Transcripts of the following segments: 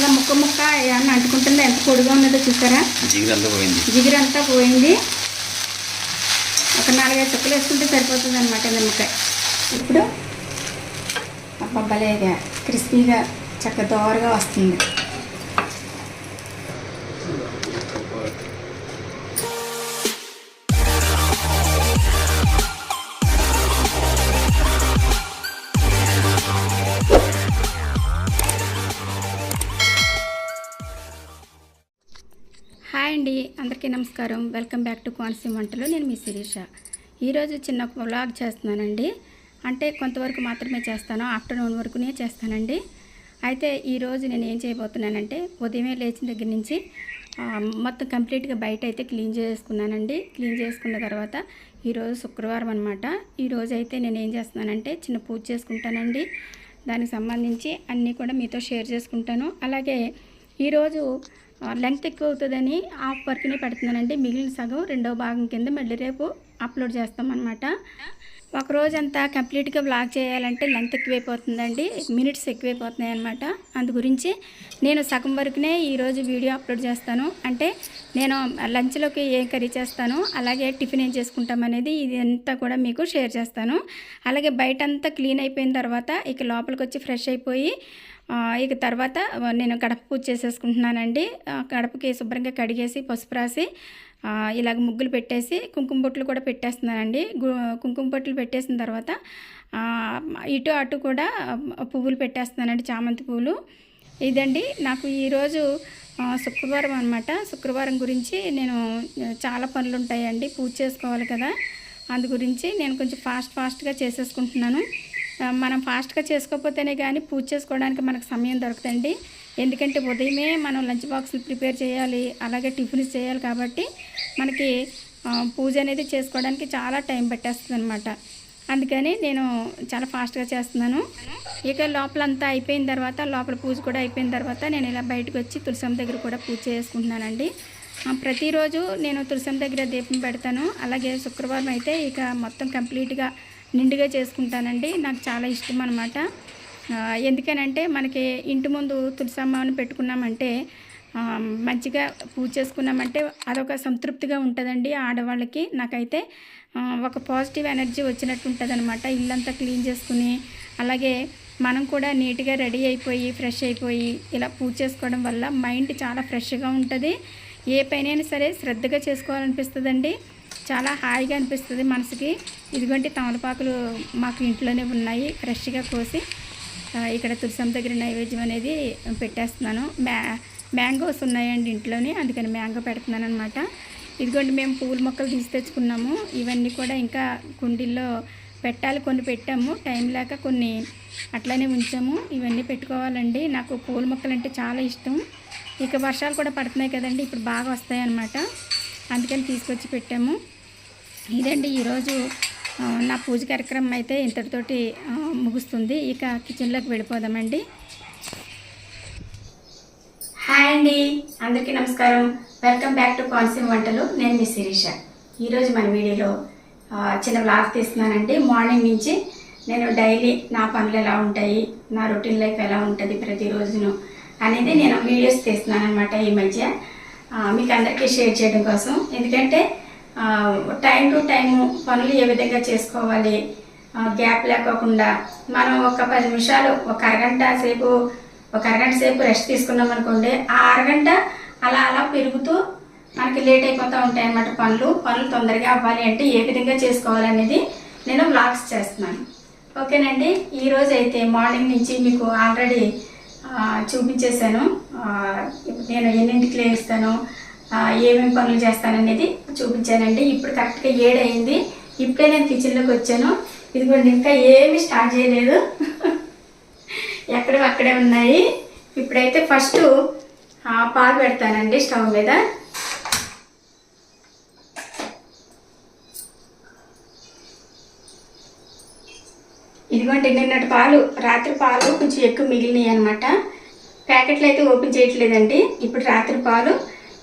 అసలు ముక్క ముక్క ఏమన్నా అంటుకుంటుందో ఎంత పొడిగా ఉన్నదో చూసారా? జిగురంతా పోయింది. జిగురంతా పోయింది. ఒక నాలుగైదు చుక్కలు వేసుకుంటే సరిపోతుంది అనమాట నిమ్మకాయ ఇప్పుడు అబ్బబ్బలేగా క్రిస్పీగా చక్క దోరగా వస్తుంది. హాయ్ అండి అందరికీ నమస్కారం. వెల్కమ్ బ్యాక్ టు కోనసీమ వంటలు. నేను మీ శిరీష. ఈరోజు చిన్న వ్లాగ్ చేస్తున్నానండి. అంటే కొంతవరకు మాత్రమే చేస్తాను ఆఫ్టర్నూన్ వరకునే చేస్తానండి. అయితే ఈరోజు నేను ఏం చేయబోతున్నానంటే ఉదయమే లేచిన దగ్గర నుంచి మొత్తం కంప్లీట్గా బయట అయితే క్లీన్ చేసుకున్నానండి. క్లీన్ చేసుకున్న తర్వాత ఈరోజు శుక్రవారం అనమాట ఈరోజు అయితే నేను ఏం చేస్తున్నానంటే చిన్న పూజ చేసుకుంటానండి. దానికి సంబంధించి అన్నీ కూడా మీతో షేర్ చేసుకుంటాను. అలాగే ఈరోజు లెంగ్త్ ఎక్కువ అవుతుందని హాఫ్ వర్క్ని పెడుతున్నానండి. మిగిలిన సగం రెండవ భాగం కింద మళ్ళీ రేపు అప్లోడ్ చేస్తామన్నమాట. ఒక రోజంతా కంప్లీట్గా బ్లాగ్ చేయాలంటే లెంగ్త్ ఎక్కువైపోతుందండి. మినిట్స్ ఎక్కువైపోతున్నాయి అనమాట అందు గురించి నేను సగం వరకునే ఈరోజు వీడియో అప్లోడ్ చేస్తాను. అంటే నేను లంచ్లోకి ఏం కర్రీ చేస్తాను అలాగే టిఫిన్ ఏం చేసుకుంటాం అనేది ఇది అంతా కూడా మీకు షేర్ చేస్తాను. అలాగే బయట అంతా క్లీన్ అయిపోయిన తర్వాత ఇక లోపలికి వచ్చి ఫ్రెష్ అయిపోయి ఇక తర్వాత నేను గడప పూజ చేసేసుకుంటున్నానండి. ఆ, గడపకి శుభ్రంగా కడిగేసి పసుపు రాసి ఇలాగ ముగ్గులు పెట్టేసి కుంకుమ బొట్లు కూడా పెట్టేస్తున్నానండి. కుంకుమ బొట్లు పెట్టేసిన తర్వాత ఇటు అటు కూడా పువ్వులు పెట్టేస్తున్నానండి చామంతి పువ్వులు ఇదండి నాకు ఈరోజు శుక్రవారం అనమాట శుక్రవారం గురించి నేను చాలా పనులు ఉంటాయండి పూజ చేసుకోవాలి కదా. అందు గురించి నేను కొంచెం ఫాస్ట్ ఫాస్ట్గా చేసేసుకుంటున్నాను. మనం ఫాస్ట్గా చేసుకోకపోతేనే కానీ పూజ చేసుకోవడానికి మనకు సమయం దొరకదండి. ఎందుకంటే ఉదయమే మనం లంచ్ బాక్సులు ప్రిపేర్ చేయాలి అలాగే టిఫిన్స్ చేయాలి కాబట్టి మనకి పూజ అనేది చేసుకోవడానికి చాలా టైం పెట్టేస్తుంది అనమాట అందుకని నేను చాలా ఫాస్ట్గా చేస్తున్నాను. ఇక లోపల అంతా అయిపోయిన తర్వాత లోపల పూజ కూడా అయిపోయిన తర్వాత నేను ఇలా బయటకు వచ్చి తులసం దగ్గర కూడా పూజ చేసుకుంటున్నానండి. ప్రతిరోజు నేను తులసం దగ్గర దీపం పెడతాను. అలాగే శుక్రవారం అయితే ఇక మొత్తం కంప్లీట్గా నిండుగా చేసుకుంటానండి. నాకు చాలా ఇష్టం అనమాట ఎందుకనంటే మనకి ఇంటి ముందు తులసమ్మని పెట్టుకున్నామంటే మంచిగా పూజ చేసుకున్నామంటే అదొక సంతృప్తిగా ఉంటుందండి ఆడవాళ్ళకి. నాకైతే ఒక పాజిటివ్ ఎనర్జీ వచ్చినట్టు ఉంటుంది అనమాట ఇల్లంతా క్లీన్ చేసుకుని అలాగే మనం కూడా నీట్గా రెడీ అయిపోయి ఫ్రెష్ అయిపోయి ఇలా పూజ చేసుకోవడం వల్ల మైండ్ చాలా ఫ్రెష్గా ఉంటుంది. ఏ పైన సరే శ్రద్ధగా చేసుకోవాలనిపిస్తుందండి. చాలా హాయిగా అనిపిస్తుంది మనసుకి. ఇదిగోండి తమలపాకులు మాకు ఇంట్లోనే ఉన్నాయి. ఫ్రెష్గా కోసి ఇక్కడ తులసం దగ్గర నైవేద్యం అనేది పెట్టేస్తున్నాను. మ్యా మ్యాంగోస్ ఉన్నాయండి ఇంట్లోనే అందుకని మ్యాంగో పెడుతున్నాను అనమాట ఇదిగోండి మేము పూల మొక్కలు తీసి తెచ్చుకున్నాము. ఇవన్నీ కూడా ఇంకా కుండీల్లో పెట్టాలి కొన్ని పెట్టాము. టైం లేక కొన్ని అట్లానే ఉంచాము. ఇవన్నీ పెట్టుకోవాలండి. నాకు పూల మొక్కలు అంటే చాలా ఇష్టం. ఇక వర్షాలు కూడా పడుతున్నాయి కదండి. ఇప్పుడు బాగా వస్తాయి అన్నమాట అందుకని తీసుకొచ్చి పెట్టాము. ఇదండి ఈరోజు నా పూజ కార్యక్రమం అయితే ఇంతటితోటి ముగుస్తుంది. ఇక కిచెన్లోకి వెళ్ళిపోదామండి. హాయ్ అండి. అందరికీ నమస్కారం. వెల్కమ్ బ్యాక్ టు కోనసీమ వంటలు. నేను మీ శిరీష. ఈరోజు మన వీడియోలో చిన్న వ్లాగ్ తీస్తున్నానండి. మార్నింగ్ నుంచి నేను డైలీ నా పనులు ఎలా ఉంటాయి నా రొటీన్ లైఫ్ ఎలా ఉంటుంది ప్రతిరోజును అనేది నేను వీడియోస్ తీస్తున్నాను అనమాట ఈ మధ్య. మీకు అందరికీ షేర్ చేయడం కోసం. ఎందుకంటే టైం టు టైం పనులు ఏ విధంగా చేసుకోవాలి గ్యాప్ లేకోకుండా మనం ఒక పది నిమిషాలు ఒక అరగంట సేపు ఒక అరగంట సేపు రెస్ట్ తీసుకున్నాం అనుకోండి ఆ అరగంట అలా అలా పెరుగుతూ మనకి లేట్ అయిపోతూ ఉంటాయి అన్నమాట పనులు. పనులు తొందరగా అవ్వాలి అంటే ఏ విధంగా చేసుకోవాలనేది నేను బ్లాగ్స్ చేస్తున్నాను. ఓకేనండి ఈరోజు అయితే మార్నింగ్ నుంచి మీకు ఆల్రెడీ చూపించేశాను. నేను ఎన్నింటికి లేస్తాను ఏమేమి పనులు చేస్తాననేది చూపించానండి. ఇప్పుడు కరెక్ట్గా ఏడైంది ఇప్పుడే నేను కిచెన్లోకి వచ్చాను. ఇదిగోండి ఇంకా ఏమీ స్టార్ట్ చేయలేదు. ఎక్కడ అక్కడే ఉన్నాయి. ఇప్పుడైతే ఫస్ట్ పాలు పెడతానండి స్టవ్ మీద. ఇదిగోండి నిన్నటి పాలు రాత్రి పాలు కొంచెం ఎక్కువ మిగిలినాయి అనమాట ప్యాకెట్లు అయితే ఓపెన్ చేయట్లేదండి. ఇప్పుడు రాత్రి పాలు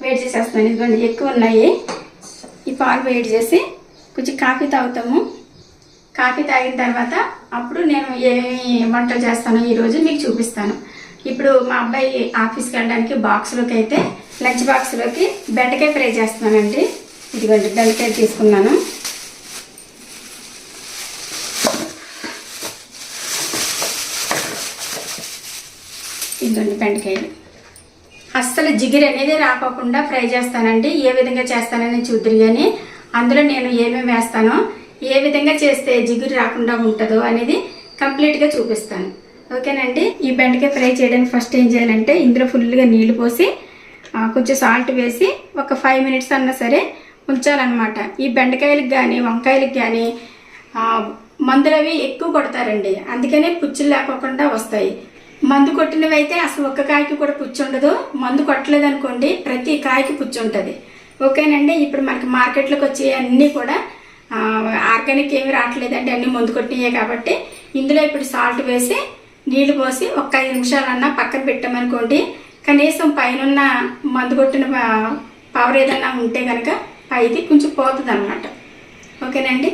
వేడి చేసేస్తున్నాను. ఇదిగోండి ఎక్కువ ఉన్నాయి. ఈ పాలు వేడి చేసి కొంచెం కాఫీ తాగుతాము. కాఫీ తాగిన తర్వాత అప్పుడు నేను ఏమేమి వంటలు చేస్తానో ఈరోజు మీకు చూపిస్తాను. ఇప్పుడు మా అబ్బాయి ఆఫీస్కి వెళ్ళడానికి బాక్స్లోకి అయితే లంచ్ బాక్స్లోకి బెండకాయ ఫ్రై చేస్తున్నానండి. ఇదిగోండి బెండకాయ తీసుకున్నాను ఇదిగోండి బెండకాయలు అస్సలు జిగిరి అనేది రాకోకుండా ఫ్రై చేస్తానండి. ఏ విధంగా చేస్తానని చూద్దరు కానీ అందులో నేను ఏమేమి వేస్తానో ఏ విధంగా చేస్తే జిగురు రాకుండా ఉంటుందో అనేది కంప్లీట్గా చూపిస్తాను. ఓకేనండి? ఈ బెండకాయ ఫ్రై చేయడానికి ఫస్ట్ ఏం చేయాలంటే ఇందులో ఫుల్గా నీళ్ళు పోసి కొంచెం సాల్ట్ వేసి ఒక ఫైవ్ మినిట్స్ అన్నా సరే ఉంచాలన్నమాట. ఈ బెండకాయలకు కానీ వంకాయలకు కానీ మందులు అవి ఎక్కువ కొడతారండి. అందుకనే పుచ్చులు లేకోకుండా వస్తాయి. మందు కొట్టినవి అయితే అసలు ఒక్క కాయకి కూడా పుచ్చు ఉండదు. మందు కొట్టలేదు అనుకోండి ప్రతి కాయకి పుచ్చు ఉంటుంది. ఓకేనండి? ఇప్పుడు మనకి మార్కెట్లోకి వచ్చే అన్నీ కూడా ఆర్గానిక్ ఏమి రావట్లేదండి. అన్నీ మందు కొట్టినాయే కాబట్టి ఇందులో ఇప్పుడు సాల్ట్ వేసి నీళ్ళు పోసి ఒక ఐదు నిమిషాలన్నా పక్కన పెట్టామనుకోండి కనీసం పైన మందు కొట్టిన పవర్ ఏదన్నా ఉంటే కనుక పైది కొంచెం పోతుంది అనమాట ఓకేనండి?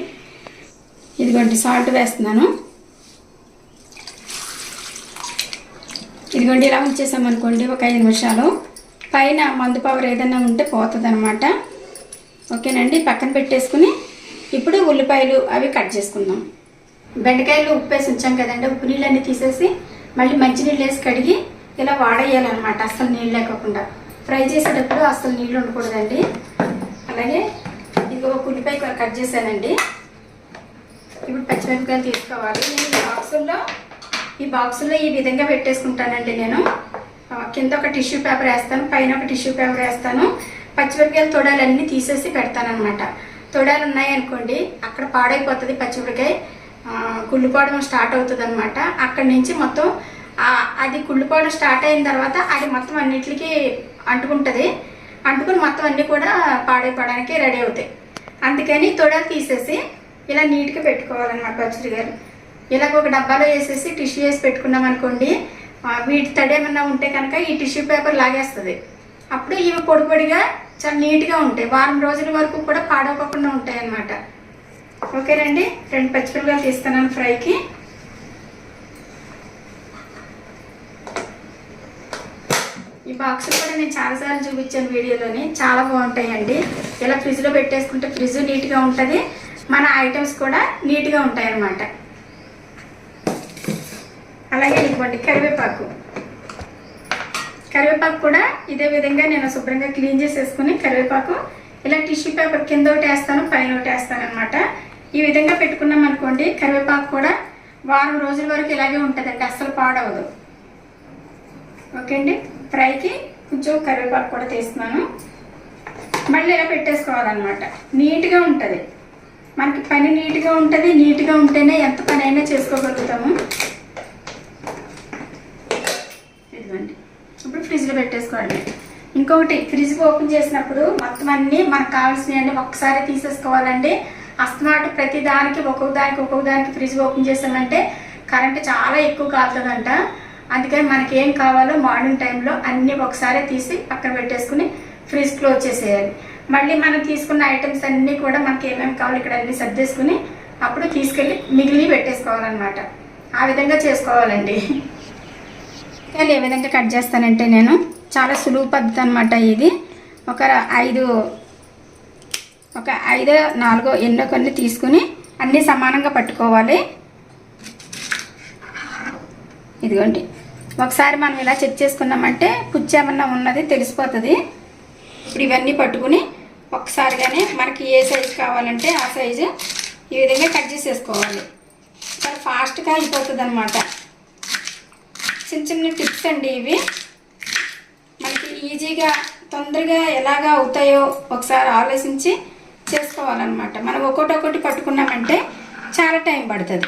ఇదిగోండి సాల్ట్ వేస్తున్నాను. ఇదిగోండి ఇలా ఉంచేసామనుకోండి ఒక ఐదు నిమిషాలు. పైన మందు పవర్ ఏదైనా ఉంటే పోతుంది అనమాట ఓకేనండి పక్కన పెట్టేసుకుని ఇప్పుడు ఉల్లిపాయలు అవి కట్ చేసుకుందాం. బెండకాయలు ఉప్పు వేసి ఉంచాం కదండి ఉప్పు నీళ్ళన్నీ తీసేసి మళ్ళీ మంచినీళ్ళు వేసి కడిగి ఇలా వాడేయాలన్నమాట అస్సలు నీళ్ళు లేకుండా ఫ్రై చేసేటప్పుడు అస్సలు నీళ్ళు ఉండకూడదండి. అలాగే ఇది ఒక ఉల్లిపాయ కట్ చేశానండి. ఇప్పుడు పచ్చిమిరపకాయలు తీసుకోవాలి. నేను బాక్సుల్లో ఈ బాక్సులో ఈ విధంగా పెట్టేసుకుంటానండి నేను. కింద ఒక టిష్యూ పేపర్ వేస్తాను పైన ఒక టిష్యూ పేపర్ వేస్తాను. పచ్చిమిరపకాయలు తొడాలన్నీ తీసేసి పెడతానమాట తొడాలు ఉన్నాయనుకోండి అక్కడ పాడైపోతుంది పచ్చిమిరపకాయ. కుళ్ళిపోవడం స్టార్ట్ అవుతుంది అనమాట అక్కడి నుంచి మొత్తం అది కుళ్ళిపోవడం స్టార్ట్ అయిన తర్వాత అది మొత్తం అన్నిటికీ అంటుకుంటుంది. అంటుకుని మొత్తం అన్నీ కూడా పాడైపోవడానికి రెడీ అవుతాయి. అందుకని తొడాలు తీసేసి ఇలా నీట్గా పెట్టుకోవాలన్నమాట పచ్చడి గారు. ఇలాగ ఒక డబ్బాలో వేసేసి టిష్యూ వేసి పెట్టుకున్నాం అనుకోండి వీటి తడి ఉంటే కనుక ఈ టిష్యూ పేపర్ లాగేస్తుంది. అప్పుడు ఇవి పొడి పొడిగా చాలా నీట్గా ఉంటాయి. వారం రోజుల వరకు కూడా పాడవకుండా ఉంటాయి అన్నమాట ఓకేనండి? రెండు పచ్చిమిరపకాయలు తీస్తున్నాను ఫ్రైకి. ఈ బాక్స్ కూడా నేను చాలాసార్లు చూపించాను వీడియోలోని. చాలా బాగుంటాయండి. ఇలా ఫ్రిడ్జ్లో పెట్టేసుకుంటే ఫ్రిడ్జ్ నీట్గా ఉంటుంది. మన ఐటమ్స్ కూడా నీట్గా ఉంటాయి అన్నమాట అలాగే కరివేపాకు. కరివేపాకు కూడా ఇదే విధంగా నేను శుభ్రంగా క్లీన్ చేసేసుకుని కరివేపాకు ఇలా టిష్యూ పేపర్ కింద ఒకటి వేస్తాను పైన ఒకటి వేస్తాను అనమాట ఈ విధంగా పెట్టుకున్నాం అనుకోండి కరివేపాకు కూడా వారం రోజుల వరకు ఇలాగే ఉంటుందండి అస్సలు పాడవదు. ఓకే అండి ఫ్రైకి కొంచెం కరివేపాకు కూడా తీస్తున్నాను. మళ్ళీ ఇలా పెట్టేసుకోవాలన్నమాట. నీట్గా ఉంటుంది. మనకి పని నీట్గా ఉంటుంది నీట్గా ఉంటేనే ఎంత పని అయినా చేసుకోగలుగుతాము. ఇదిగోండి ఇప్పుడు ఫ్రిడ్జ్లో పెట్టేసుకోండి. ఇంకొకటి ఫ్రిడ్జ్ ఓపెన్ చేసినప్పుడు మొత్తం అన్నీ మనకు కావాల్సినవి ఒక్కసారి తీసేసుకోవాలండి. అస్తమాట ప్రతి దానికి ఒక్కొక్క దానికి ఒక్కొక్క దానికి ఫ్రిడ్జ్ ఓపెన్ చేసామంటే కరెంట్ చాలా ఎక్కువ కాలుతుందంట. అందుకని మనకి ఏం కావాలో మార్నింగ్ టైంలో అన్నీ ఒకసారి తీసి పక్కన పెట్టేసుకుని ఫ్రిడ్జ్ క్లోజ్ చేసేయాలి. మళ్ళీ మనం తీసుకున్న ఐటమ్స్ అన్నీ కూడా మనకి ఏమేమి కావాలో ఇక్కడ అన్నీ సర్దేసుకుని అప్పుడు తీసుకెళ్ళి మిగిలి పెట్టేసుకోవాలన్నమాట. ఆ విధంగా చేసుకోవాలండి. మునక్కాయలు ఏ విధంగా కట్ చేస్తానంటే నేను చాలా సులువు పద్ధతి అనమాట ఇది. ఒక ఐదు ఒక ఐదో నాలుగో ఎన్నో కొన్ని తీసుకుని అన్నీ సమానంగా పట్టుకోవాలి. ఇదిగోండి. ఒకసారి మనం ఇలా చెక్ చేసుకున్నామంటే పుచ్చు ఏమన్నా ఉన్నది తెలిసిపోతుంది. ఇప్పుడు ఇవన్నీ పట్టుకుని ఒకసారిగానే మనకి ఏ సైజు కావాలంటే ఆ సైజు ఈ విధంగా కట్ చేసేసుకోవాలి. చాలా ఫాస్ట్గా అయిపోతుంది అనమాట చిన్న చిన్న టిప్స్ అండి ఇవి. మనకి ఈజీగా తొందరగా ఎలాగా అవుతాయో ఒకసారి ఆలోచించి చేసుకోవాలన్నమాట. మనం ఒకటి ఒకటి పట్టుకున్నామంటే చాలా టైం పడుతుంది.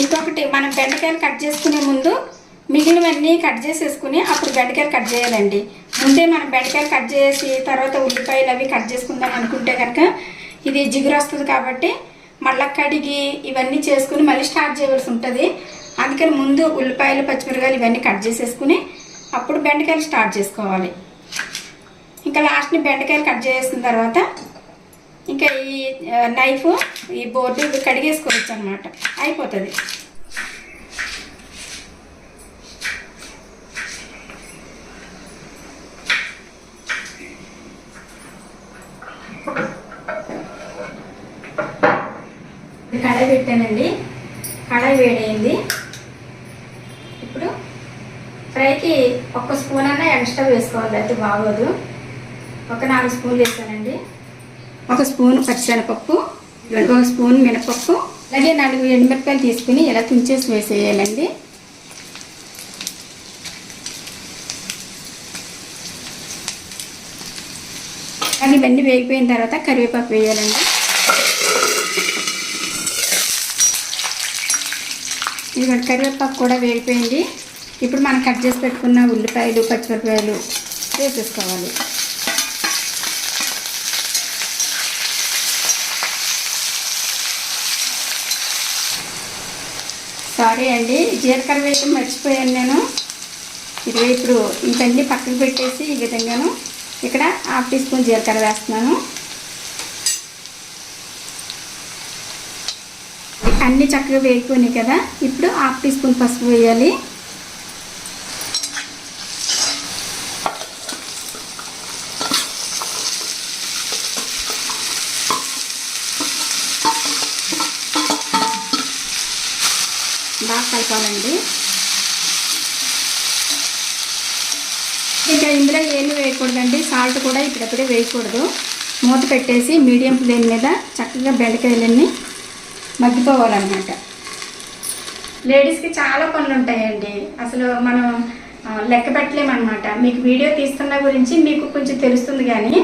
ఇంకొకటి మనం బెండకాయలు కట్ చేసుకునే ముందు మిగిలినవన్నీ కట్ చేసేసుకుని అప్పుడు బెండకాయలు కట్ చేయాలండి. ముందే మనం బెండకాయలు కట్ చేసి తర్వాత ఉల్లిపాయలు అవి కట్ చేసుకుందాం అనుకుంటే కనుక ఇది జిగురు వస్తుంది కాబట్టి మళ్ళీ కడిగి ఇవన్నీ చేసుకుని మళ్ళీ స్టార్ట్ చేయవలసి ఉంటుంది. అందుకని ముందు ఉల్లిపాయలు పచ్చిమిరకాయలు ఇవన్నీ కట్ చేసేసుకుని అప్పుడు బెండకాయలు స్టార్ట్ చేసుకోవాలి. ఇంకా లాస్ట్ని బెండకాయలు కట్ చేసిన తర్వాత ఇంకా ఈ నైఫ్ ఈ బోర్డు కడిగేసుకోవచ్చు అనమాట అయిపోతుంది. పెట్టానండి. కడాయి వేడైంది. ఇప్పుడు ఫ్రైకి ఒక స్పూన్ అన్నా ఎక్స్ట్రా వేసుకోవాలి అయితే బాగోదు. ఒక నాలుగు స్పూన్లు వేసానండి. ఒక స్పూన్ పచ్చిశనగపప్పు ఒక స్పూన్ మినపప్పు అలాగే నాలుగు ఎండుమిరపకాయలు తీసుకుని ఇలా తుంచేసి వేసేయాలండి. అది ఇవన్నీ వేగిపోయిన తర్వాత కరివేపాకు వేయాలండి. ఇదిగోండి కరివేపాకు కూడా వేగిపోయింది. ఇప్పుడు మనం కట్ చేసి పెట్టుకున్న ఉల్లిపాయలు పచ్చిమిరపకాయలు వేసేసుకోవాలి. సారీ అండి జీలకర్ర వేయటం మర్చిపోయాను నేను. ఇది ఇప్పుడు ఇవన్నీ పక్కన పెట్టేసి ఈ విధంగాను ఇక్కడ హాఫ్ టీ స్పూన్ జీలకర్ర వేస్తున్నాను. అన్ని చక్కగా వేగిపోయినాయి కదా. ఇప్పుడు హాఫ్ టీ స్పూన్ పసుపు వేయాలి. బాగా కలపాలండి. ఇంకా ఇందులో ఏమి వేయకూడదండి. సాల్ట్ కూడా ఇప్పుడప్పుడే వేయకూడదు. మూత పెట్టేసి మీడియం ఫ్లేమ్ మీద చక్కగా బెండకాయలన్నీ మగ్గిపోవాలన్నమాట. లేడీస్కి చాలా పనులు ఉంటాయండి అసలు మనం లెక్క పెట్టలేమన్నమాట. మీకు వీడియో తీస్తున్న గురించి మీకు కొంచెం తెలుస్తుంది కానీ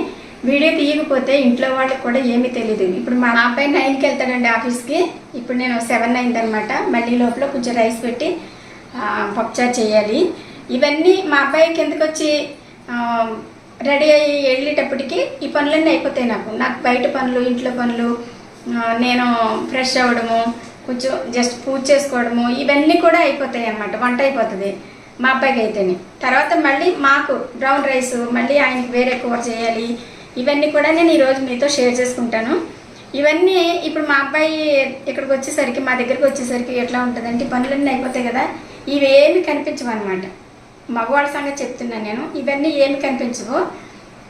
వీడియో తీయకపోతే ఇంట్లో వాళ్ళకి కూడా ఏమీ తెలియదు ఇప్పుడు మా అబ్బాయి నైన్కి వెళ్తాడండి ఆఫీస్కి. ఇప్పుడు నేను సెవెన్ అయింది అనమాట మళ్ళీ లోపల కొంచెం రైస్ పెట్టి ఆ, పప్పుచారు చేయాలి. ఇవన్నీ మా అబ్బాయి కిందకు వచ్చి రెడీ అయ్యి వెళ్ళేటప్పటికి ఈ పనులన్నీ అయిపోతాయి నాకు. నాకు బయట పనులు ఇంట్లో పనులు నేను ఫ్రెష్ అవ్వడము కొంచెం జస్ట్ పూజ చేసుకోవడము ఇవన్నీ కూడా అయిపోతాయి అన్నమాట. వంట అయిపోతుంది. మా అబ్బాయికి అయితేనే. తర్వాత మళ్ళీ మాకు బ్రౌన్ రైస్ మళ్ళీ ఆయనకి వేరే కూర చేయాలి ఇవన్నీ కూడా నేను ఈరోజు మీతో షేర్ చేసుకుంటాను. ఇవన్నీ ఇప్పుడు మా అబ్బాయి ఇక్కడికి వచ్చేసరికి మా దగ్గరికి వచ్చేసరికి ఎట్లా ఉంటుందంటే పనులన్నీ అయిపోతాయి కదా ఇవేమి కనిపించవు అనమాట మగవాళ్ళ సంగతి చెప్తున్నాను నేను. ఇవన్నీ ఏమి కనిపించవు.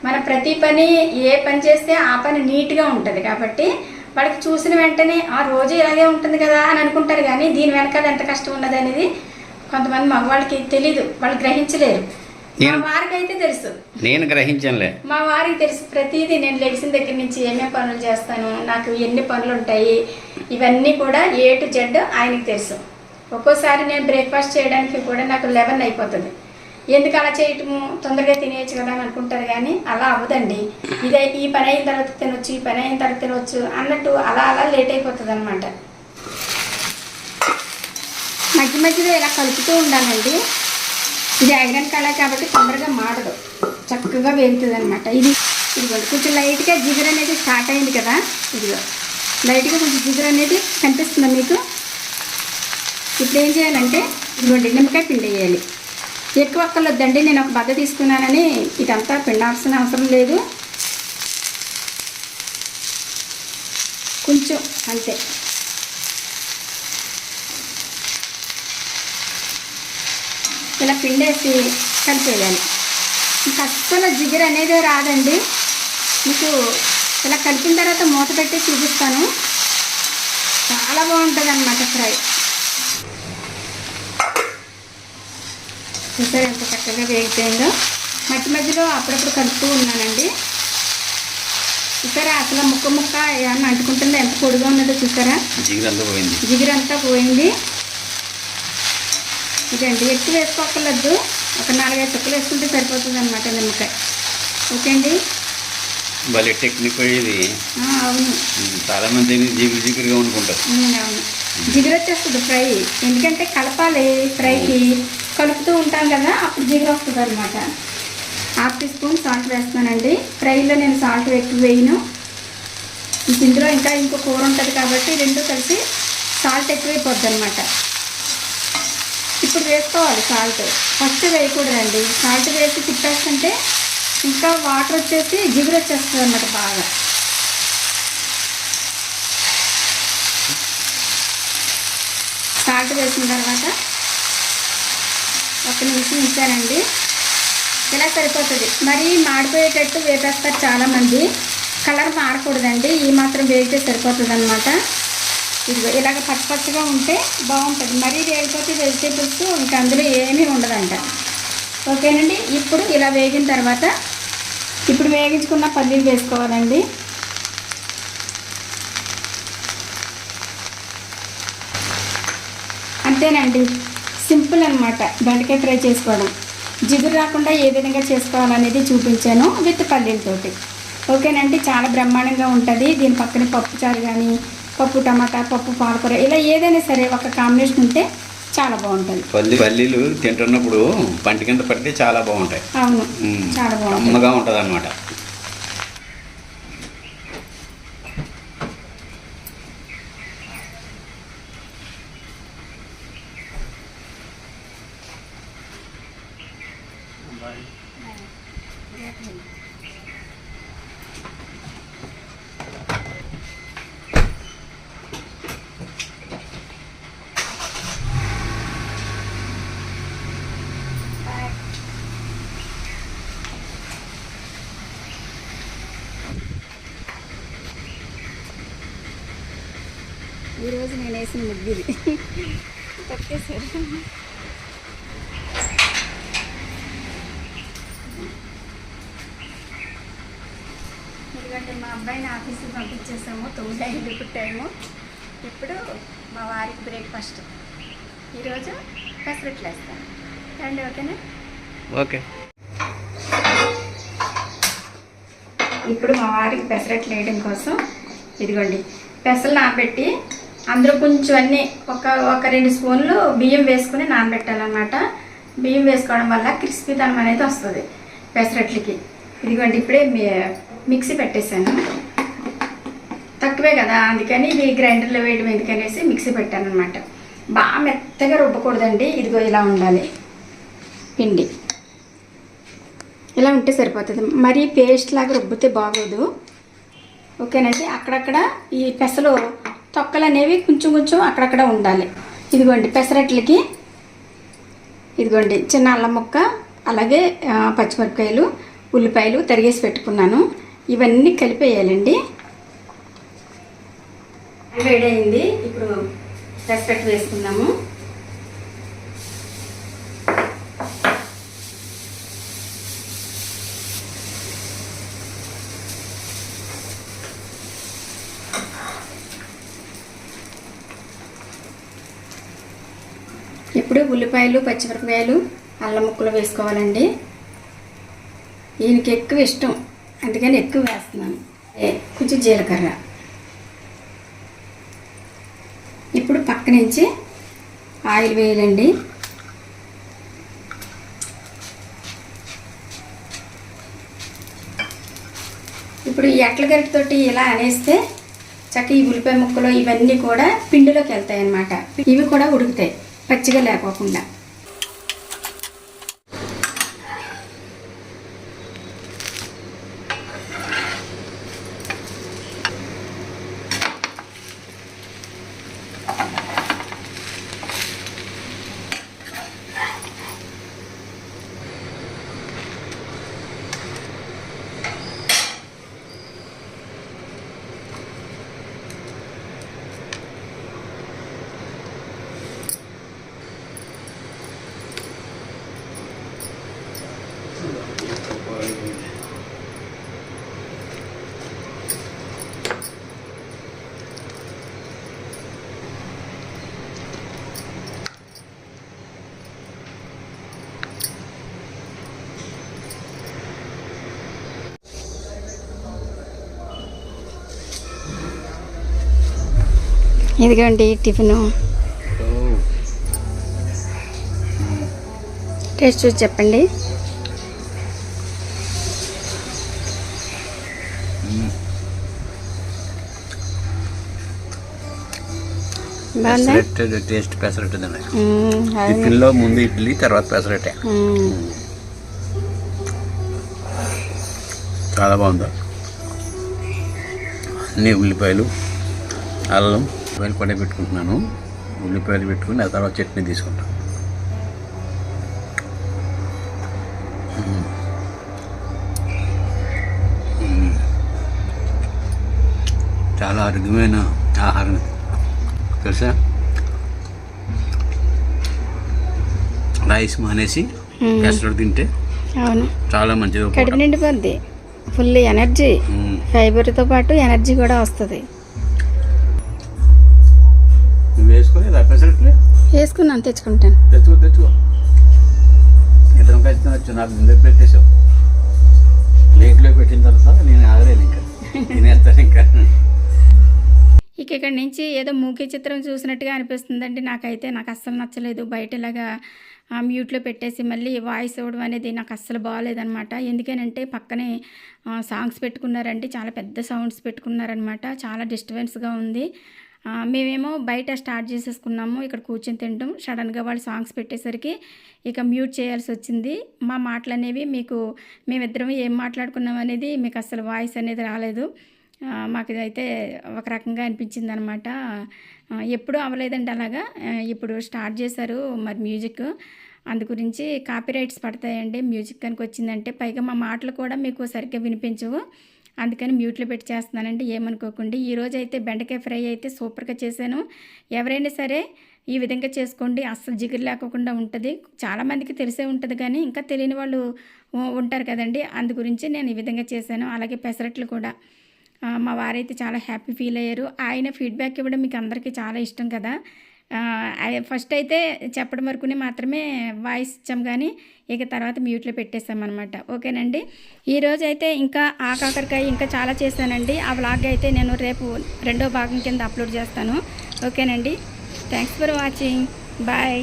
మన ప్రతి పని ఏ పని చేస్తే ఆ పని నీట్గా ఉంటుంది కాబట్టి వాళ్ళకి చూసిన వెంటనే ఆ రోజు ఇలాగే ఉంటుంది కదా అని అనుకుంటారు కానీ దీని వెనకాల ఎంత కష్టం ఉన్నది అనేది కొంతమంది మగవాళ్ళకి తెలీదు. వాళ్ళు గ్రహించలేరు. నేను- వారికి అయితే తెలుసు. నేను గ్రహించనులే. మా వారికి తెలుసు. ప్రతిదీ నేను లెగిసిన దగ్గర నుంచి ఏమేమి పనులు చేస్తాను నాకు ఎన్ని పనులు ఉంటాయి ఇవన్నీ కూడా ఏ టు జెడ్ ఆయనకి తెలుసు. ఒక్కోసారి నేను బ్రేక్ఫాస్ట్ చేయడానికి కూడా నాకు లెవెన్ అయిపోతుంది. ఎందుకు అలా చేయటము? తొందరగా తినేయచ్చు కదా అని అనుకుంటారు కానీ అలా అవ్వదండి. ఇదే ఈ పని అయిన తర్వాత తినొచ్చు ఈ పని అయిన తర్వాత తినొచ్చు అన్నట్టు అలా అలా లేట్ అయిపోతుంది అనమాట మధ్య మధ్యలో ఇలా కలుపుతూ ఉండాలండి. ఇది ఐరన్ కళ కాబట్టి తొందరగా మాడదు చక్కగా వేగుతుంది అనమాట ఇది ఇదిగోండి కొంచెం లైట్గా జిగురు అనేది స్టార్ట్ అయింది కదా. ఇదిగో లైట్గా కొంచెం జిగురు అనేది కనిపిస్తుందా మీకు? ఇప్పుడు ఏం చేయాలంటే ఇదిగోండి నిమ్మకాయ పిండి వేయాలి. ఎక్కువ ఒక్కలొద్దండి నేను ఒక బద్ద తీసుకున్నానని ఇదంతా పిండాల్సిన అవసరం లేదు. కొంచెం అంతే. ఇలా పిండేసి కలిపేయాలి. మీకు అస్సలు జిగురు అనేది రాదండి. మీకు ఇలా కలిపిన తర్వాత మూత పెట్టి చూపిస్తాను. చాలా బాగుంటుంది అన్నమాట ఫ్రై. చూసారు ఎంత చక్కగా వేగిపోయిందో? మధ్య మధ్యలో అప్పుడప్పుడు కలుపుతూ ఉన్నానండి. చూసారా అసలు ముక్క ముక్క ఏమన్నా అంటుకుంటుందో? ఎంత పొడిగా ఉన్నదో చూసారా? జిగురంతా పోయింది. జిగురంతా పోయింది. ఇదండి ఎక్కువ వేసుకోకర్లేదు ఒక నాలుగైదు చుక్కలు వేసుకుంటే సరిపోతుంది అనమాట నిమ్మకాయ. ఓకే అండి భలే టెక్నిక్ ఇది. అవును. చాలా మంది జిగురు జిగురుగా అనుకుంటారు అవును. జిగురు వచ్చేస్తుంది ఫ్రై. ఎందుకంటే కలపాలి ఫ్రైకి. కలుపుతూ ఉంటాం కదా అప్పుడు జిగురు వస్తుంది అనమాట హాఫ్ టీ స్పూన్ సాల్ట్ వేస్తానండి ఫ్రైలో నేను సాల్ట్ ఎక్కువ వేయను. ఇందులో ఇంకా ఇంకో కూర ఉంటుంది కాబట్టి రెండు కలిసి సాల్ట్ ఎక్కువైపోద్ది అనమాట ఇప్పుడు వేసుకోవాలి సాల్ట్. ఫస్ట్ వేయకూడదండి. సాల్ట్ వేసి తిప్పేస్తుంటే ఇంకా వాటర్ వచ్చేసి జిగురు వచ్చేస్తుంది అనమాట బాగా. సాల్ట్ వేసిన తర్వాత ఒక నిమిషం ఉంచానండి. ఇలా సరిపోతుంది. మరి మాడిపోయేటట్టు వేపేస్తారు చాలామంది. కలర్ మారకూడదండి. ఈ మాత్రం వేగితే సరిపోతుంది అనమాట ఇదిగో ఇలాగ పచ్చపచ్చగా ఉంటే బాగుంటుంది. మరీ వేగిపోతే వెజిటేబుల్స్ ఇంకా అందులో ఏమీ ఉండదంట. ఓకేనండి? ఇప్పుడు ఇలా వేగిన తర్వాత ఇప్పుడు వేగించుకున్న పల్లీలు వేసుకోవాలండి. అంతేనండి. సింపుల్ అనమాట బెండకాయ ఫ్రై చేసుకోవడం. జిగురు రాకుండా ఏ విధంగా చేసుకోవాలనేది చూపించాను విత్ పల్లీలతోటి. ఓకేనండి? చాలా బ్రహ్మాండంగా ఉంటుంది. దీని పక్కన పప్పు చారు కానీ పప్పు టమాటా పప్పు పాలకూర ఇలా ఏదైనా సరే ఒక కాంబినేషన్ ఉంటే చాలా బాగుంటుంది. పల్లి పల్లీలు తింటున్నప్పుడు పంట కింద పడితే చాలా బాగుంటాయి. అవును. చాలా బాగుంటుంది ఉంటుంది అనమాట ఈరోజు నేను వేసిన ముగ్గుది తప్పేశారు ఎందుకంటే మా అబ్బాయిని ఆఫీస్కి పంపించేసాము తొమ్మిది ఐదు పుట్టాము. ఇప్పుడు మా వారికి బ్రేక్ఫాస్ట్. ఈరోజు పెసరట్లు వేస్తాను రండి ఓకేనా? ఓకే. ఇప్పుడు మా వారికి పెసరట్లు వేయడం కోసం ఇదిగోండి పెసలు నానబెట్టి అందులో కొంచెం అన్నీ ఒక ఒక రెండు స్పూన్లు బియ్యం వేసుకుని నానబెట్టాలన్నమాట. బియ్యం వేసుకోవడం వల్ల క్రిస్పీతనం అనేది వస్తుంది పెసరట్లకి. ఇదిగోండి ఇప్పుడే మిక్సీ పెట్టేశాను. తక్కువే కదా అందుకని ఇవి గ్రైండర్లో వేయడం ఎందుకనేసి మిక్సీ పెట్టాను అనమాట బాగా మెత్తగా రుబ్బకూడదండి ఇదిగో ఇలా ఉండాలి. పిండి. ఇలా ఉంటే సరిపోతుంది. మరీ పేస్ట్ లాగా రుబ్బితే బాగోదు. ఓకేనండి అక్కడక్కడ ఈ పెసలు తొక్కలు అనేవి కొంచెం కొంచెం అక్కడక్కడ ఉండాలి. ఇదిగోండి పెసరట్లకి ఇదిగోండి చిన్న అల్లం ముక్క అలాగే పచ్చిమిరపకాయలు ఉల్లిపాయలు తరిగేసి పెట్టుకున్నాను. ఇవన్నీ కలిపేయాలండి. వేడైంది ఇప్పుడు పెసరట్టు వేసుకున్నాము ఇప్పుడు ఉల్లిపాయలు పచ్చిమిరపకాయలు అల్లం ముక్కలు వేసుకోవాలండి. ఈయనకి ఎక్కువ ఇష్టం. అందుకని ఎక్కువ వేస్తున్నాను. ఏ, కొంచెం జీలకర్ర. ఇప్పుడు పక్క నుంచి ఆయిల్ వేయాలండి. ఇప్పుడు ఈ ఎట్ల గరిటతోటి ఇలా అనేస్తే చక్క ఈ ఉల్లిపాయ ముక్కలు ఇవన్నీ కూడా పిండిలోకి వెళ్తాయి అన్నమాట ఇవి కూడా ఉడుకుతాయి. పచ్చిగా లేకోకుండా. ఇదిగోండి టిఫిను? టేస్ట్ చూసి చెప్పండి. టేస్ట్. టిఫిన్లో ముందు ఇడ్లీ తర్వాత పెసరట్టే. మ్మ్. చాలా బాగుంది? అన్ని ఉల్లిపాయలు అల్లం ఉల్లిపాయలు కూడా పెట్టుకుంటున్నాను ఉల్లిపాయలు పెట్టుకుని ఆ తర్వాత చట్నీ తీసుకుంటాను. చాలా అరుదమైన ఆహారం. తెలుసా రైస్ మానేసి. పెసరట్టు తింటే అవును చాలా మంచిది. కడుపు నిండిపోద్ది ఫుల్ ఎనర్జీ. ఫైబర్తో పాటు ఎనర్జీ కూడా వస్తుంది వేసుకున్నాను తెచ్చుకుంటాను. తెచ్చుకో తెచ్చుకో. ఇద్దరం కలిసి తినొచ్చు నాకు ముందే పెట్టేసావు ప్లేట్లో పెట్టిన తర్వాత నేను ఆగలేను ఇంకా. తినేస్తాను ఇంకా. ఇక ఇక్కడ నుంచి ఏదో మూకీ చిత్రం చూసినట్టుగా అనిపిస్తుందండి నాకైతే. నాకు అస్సలు నచ్చలేదు. బయట ఇలాగా మ్యూట్లో పెట్టేసి మళ్ళీ వాయిస్ ఇవ్వడం అనేది నాకు అస్సలు బాగాలేదనమాట ఎందుకనంటే పక్కనే సాంగ్స్ పెట్టుకున్నారండి. చాలా పెద్ద సౌండ్స్ పెట్టుకున్నారనమాట చాలా డిస్టర్బెన్స్గా ఉంది. మేమేమో బయట స్టార్ట్ చేసేసుకున్నాము ఇక్కడ కూర్చొని తింటాం. సడన్గా వాళ్ళు సాంగ్స్ పెట్టేసరికి ఇక మ్యూట్ చేయాల్సి వచ్చింది. మా మాటలు అనేవి మీకు మేమిద్దరం ఏం మాట్లాడుకున్నాం అనేది మీకు అసలు వాయిస్ అనేది రాలేదు. మాకు ఇదైతే ఒక రకంగా అనిపించింది అనమాట ఎప్పుడూ అవ్వలేదండి అలాగా. ఇప్పుడు స్టార్ట్ చేశారు మరి మ్యూజిక్ అందు గురించి కాపీరైట్స్ పడతాయండి. మ్యూజిక్ కనుక వచ్చిందంటే పైగా మా మాటలు కూడా మీకు సరిగ్గా వినిపించవు. అందుకని మ్యూట్లో పెట్టి చేస్తున్నానండి. ఏమనుకోకండి. ఈరోజు అయితే బెండకాయ ఫ్రై అయితే సూపర్గా చేశాను. ఎవరైనా సరే ఈ విధంగా చేసుకోండి. అస్సలు జిగురు లేకుండా ఉంటుంది. చాలామందికి తెలిసే ఉంటుంది కానీ ఇంకా తెలియని వాళ్ళు ఉంటారు కదండి. అందు గురించి నేను ఈ విధంగా చేశాను. అలాగే పెసరట్లు కూడా. మా వారైతే చాలా హ్యాపీ ఫీల్ అయ్యారు. ఆయన ఫీడ్బ్యాక్ ఇవ్వడం మీకు అందరికీ చాలా ఇష్టం కదా. ఫస్ట్ అయితే చెప్పడం వరకునే మాత్రమే వాయిస్ ఇచ్చాం కానీ ఇక తర్వాత మ్యూట్లో పెట్టేసామన్నమాట ఓకేనండి? ఈరోజు అయితే ఇంకా ఆ కాకరకాయ ఇంకా చాలా చేశానండి. ఆ వ్లాగ్ అయితే నేను రేపు రెండో భాగం కింద అప్లోడ్ చేస్తాను. ఓకేనండి? Thanks for watching bye